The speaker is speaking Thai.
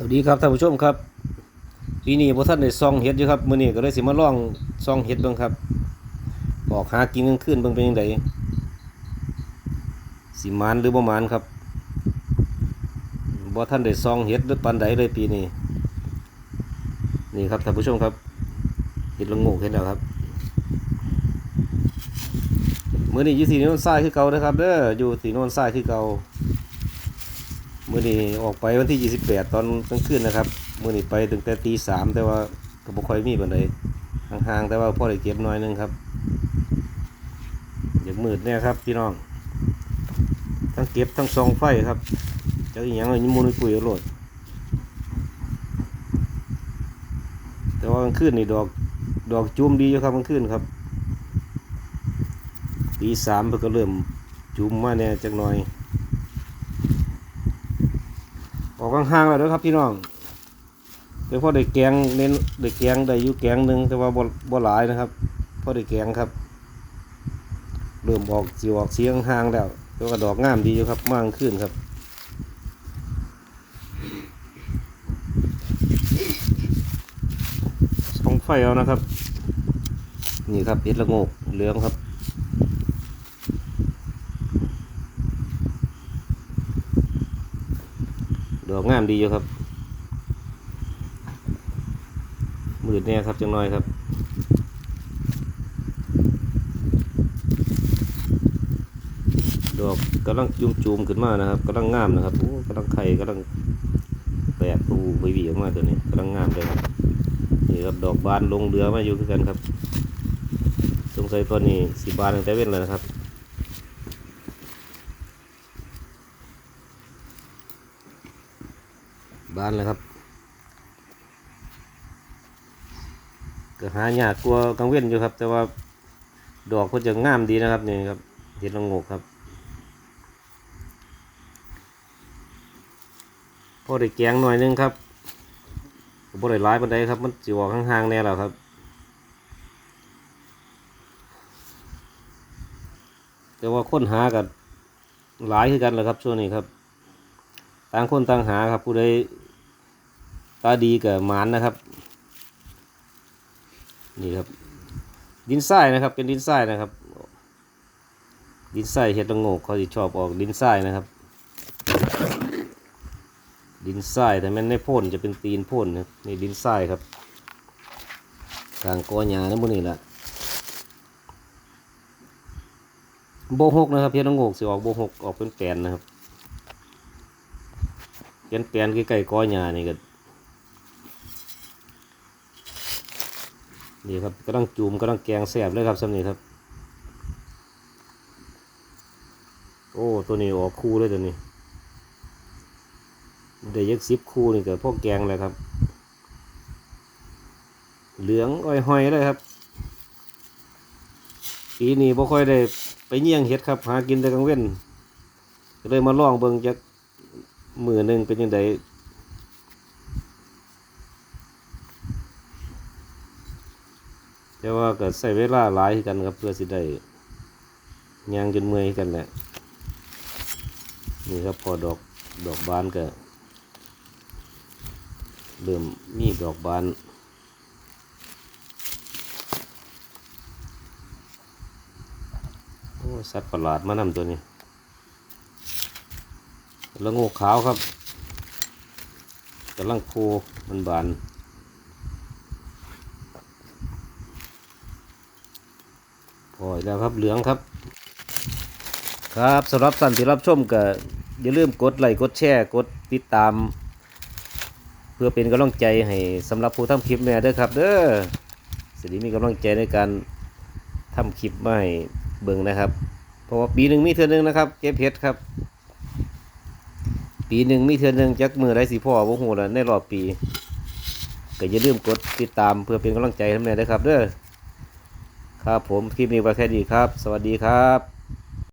สวัสดีครับท่านผู้ชมครับปีนี้พวท่านได้ซองเห็ดอยู่ครับมื้อนี้ก็เลยสิมาลองซองเห็ดเบิ่งครับออกหากินกลางคืนเบิ่งเป็นจังไดสิมานหรือบ่มานครับบ่ท่านได้ซองเห็ดปานใดเลยปีนี้นี่ครับท่านผู้ชมครับเห็ดละงกเห็นแล้วครับมื้อนี้อยู่สีโนนทรายคือเก่านะครับเด้ออยู่สีโนนทรายคือเก่า มื่อนี้ออกไปวันที่ 28 ตอนกลางคืนนะครับมื่อนี้ไปถึงแต่ตีสามแต่ว่าก็บ่ค่อยมีปานใดห่างๆแต่ว่าพ่อได้เก็บน้อยหนึงครับอย่ากมืดแน่ครับพี่น้อง ทั้งเก็บทั้งซองไฟครับจาอีหยังเลยมูลปุ๋ยเอาโลดแต่ว่ากลางคืนนี่ดอกดอกจุ่มดีอยู่ครับกลางคืนครับตีสามเพิ่นก็เริ่มจุ่มมาแน่จักหน่อย ออกห่างๆแล้วเด้อครับพี่น้องเดี๋ยวพอได้แกงเน้นได้แกงได้อยู่แกงหนึ่งแต่ว่าบ่บ่หลายนะครับพอได้แกงครับเริ่มออกสิออกเสียงห่างแล้วแล้วก็ดอกงามดีอยู่ครับมากขึ้นครับสองไฟเอานะครับ นี่ครับเห็ดละโงกเหลืองครับ ดอกงามดีอยู่ครับมืดแน่ครับจังน้อยครับดอกกำลังจุ่มจูมขึ้นมานะครับกำลังงามนะครับโอ้กำลังไข่กำลังแตกปูไปวีออกมาตัวนี้กำลังงามเลยครับนี่ครับดอกบานลงเรือมาอยู่คือกันครับ สงสัยตัวนี้สีบานตั้งแต่เว้นแล้วนะครับ บ้านเลยครับก็หายากกลัวกังเว้นอยู่ครับ แต่ว่าดอกก็จะงามดีนะครับนี่ครับเห็ดละงกครับพอได้แกงหน่อยนึงครับก็บ่ได้ร้ายปันใดครับ มันจิออกห่างๆแน่แล้วครับ แต่ว่าค้นหากันหลายคือกันแหละครับช่วงนี้ครับ ต่างคนต่างหาครับผู้ใด ตาดีกับหมานนะครับ นี่ครับ ดินทรายนะครับ เป็นดินทรายนะครับ ดินทรายเห็ดละโงกเขาจะชอบออกดินทรายนะครับ ดินทรายแต่แมันไม่พ่นจะเป็นตีนพ่นนะนี่ดินทรายครับกลางกอหญ้านั่นพวกนี้แหละโบหกนะครับเห็ดละโงกสิออกโบหกออกเป็นแปลนนะครับเปลี่นแปลนใกล้ๆก้อยหญ้านี่ก็ นี่ครับกำลังจูมกำลังแกงแซ่บเลยครับสำนี้ครับ โอ้ตัวนี้ออกคู่เลยตัวนี้ได้ยักสิบคู่นี่ก็พวกแกงเลยครับ เหลืองอ้อยหอยเลยครับปีนี้บ่ค่อยได้ไปเยี่ยงเห็ดครับหากินแต่กลางเว้นก็เลยมาลองเบิ่งจากมือหนึ่งเป็นยังไง แต่ว่าก็ใส่เวลาหลายกันครับเพื่อสิได้ยางจนเมื่อยกันแหละนี่ครับพอดอกดอกบานก็เริ่มมีดอกบานโอ้สัตว์ประหลาดมานำตัวนี้และโงกขาวครับกำลังโคมันบาน พอแล้วครับเหลืองครับ ครับสำหรับสันที่รับชมก็อย่าลืมกดไลค์กดแชร์กดติดตาม เพื่อเป็นกำลังใจให้สำหรับผู้ทำคลิปแม่เด้อครับ เด้อสิริมีกำลังใจในการทำคลิปมาให้เบิ่งนะครับ เพราะว่าปีหนึ่งมีเทือหนึงนะครับเก็บเห็ดครับ ปีหนึ่งมีเทือนหนึ่งจักมือไรสิพ่อบ่ฮู้ละในรอบปีก็อย่าลืมกดติดตามเพื่อเป็นกำลังใจให้แม่ด้วยครับ เด้อ ครับผมคลิปนี้ไว้แค่นี้ครับ สวัสดีครับ